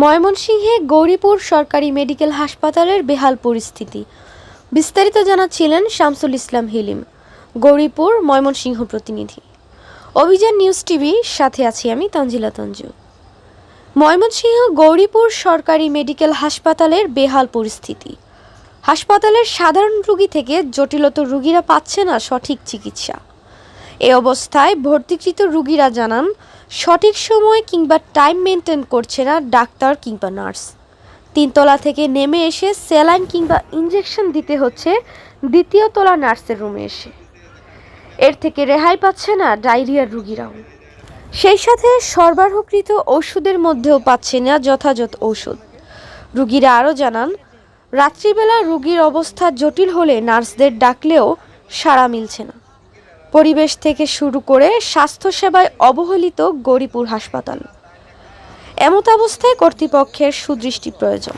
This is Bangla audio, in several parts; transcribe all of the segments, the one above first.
ময়মনসিংহে গৌরীপুর সরকারি মেডিকেল হাসপাতালের বেহাল পরিস্থিতি। বিস্তারিত জানাচ্ছিলেন শামসুল ইসলাম হিলিম, গৌরীপুর ময়মনসিংহ প্রতিনিধি। অভিযান নিউজ টিভি, সাথে আছি আমি তানজিলা তঞ্জু। ময়মনসিংহ গৌরীপুর সরকারি মেডিকেল হাসপাতালের বেহাল পরিস্থিতি। হাসপাতালের সাধারণ রুগী থেকে জটিলতর রুগীরা পাচ্ছে না সঠিক চিকিৎসা। এ অবস্থায় ভর্তিকৃত রুগীরা জানান সঠিক সময় কিংবা টাইম মেনটেন করছে না ডাক্তার কিংবা নার্স। তিনতলা থেকে নেমে এসে স্যালাইন কিংবা ইঞ্জেকশন দিতে হচ্ছে দ্বিতীয় তলা নার্সের রুমে এসে। এর থেকে রেহাই পাচ্ছে না ডায়রিয়ার রুগীরাও। সেই সাথে সরবরাহকৃত ওষুধের মধ্যেও পাচ্ছে না যথাযথ ঔষধ রুগীরা আরও জানান, রাত্রিবেলা রুগীর অবস্থা জটিল হলে নার্সদের ডাকলেও সাড়া মিলছে না। পরিবেশ থেকে শুরু করে স্বাস্থ্যসেবায় অবহেলিত গৌরীপুর হাসপাতাল। এমত অবস্থায় কর্তৃপক্ষের সুদৃষ্টি প্রয়োজন।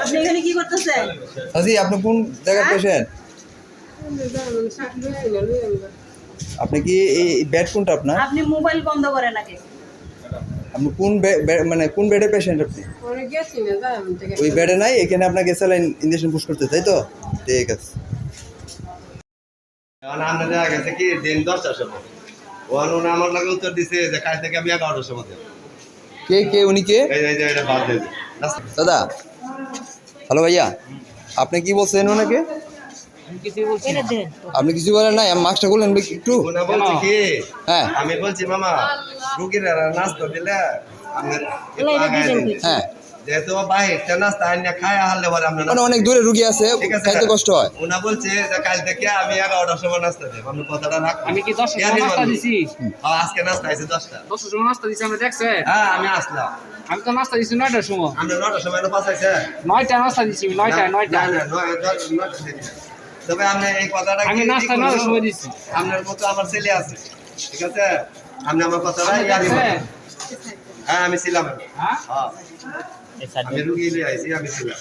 আপনি এখানে কি করতেছেন আজি আপনি কোন জায়গার পেশেন্ট আপনি কি এই বেড কোনটা আপনার? আপনি মোবাইল বন্ধ করেন আগে। আপনি কোন মানে কোন বেডের পেশেন্ট আপনি? ওই বেডে নাই এখানে আপনাকে স্যালাইন ইঞ্জেকশন পুশ করতে তাই তো? ঠিক আছে। কি দিন দশটার সময়। ওয়ান উনি আমার লাগে উত্তর দিছে যে কাল থেকে আমি এগারোটার সময় কে কে উনি কে? দাদা হ্যালো ভাইয়া আপনি কি বলছেন ওনাকে? আপনি কিছু বলেন নাই মাস্কটা করলেন একটু। উনি বলছে হ্যাঁ। আমি বলছি মামা রুগীর নাস্তা দিলে? হ্যাঁ যেহেতু নাস্তা আনিয়া খায় হারলে পরে আমরা মানে অনেক দূরে রুগী আছে খাইতে কষ্ট হয়। ওনা বলছে যে কাল থেকে আমি এগারোটার সময় নাস্তা দেবো। আপনি কথাটা রাখ আমি কি দশটার সময় নাস্তা দিছি? আজকে নাস্তা আছে দশটা। দশটার সময় নাস্তা দিছি আমরা দেখছে হ্যাঁ আমি আসলাম। আমি তো নাস্তা দিছি নয়টার সময়। আমরা নটার সময় পাস নয়টা নাস্তা দিছি নয়টা নয়টা। তবে আপনি এই কথাটা আমি নাস্তা নয়টার সময় দিছি। আপনার মতো আমার ছেলে আছে। ঠিক আছে? আপনি আমার কথা। হ্যাঁ আমি ছিলাম। হ্যাঁ? হ্যাঁ। আমি রুগী আইছি আমি ছিলাম।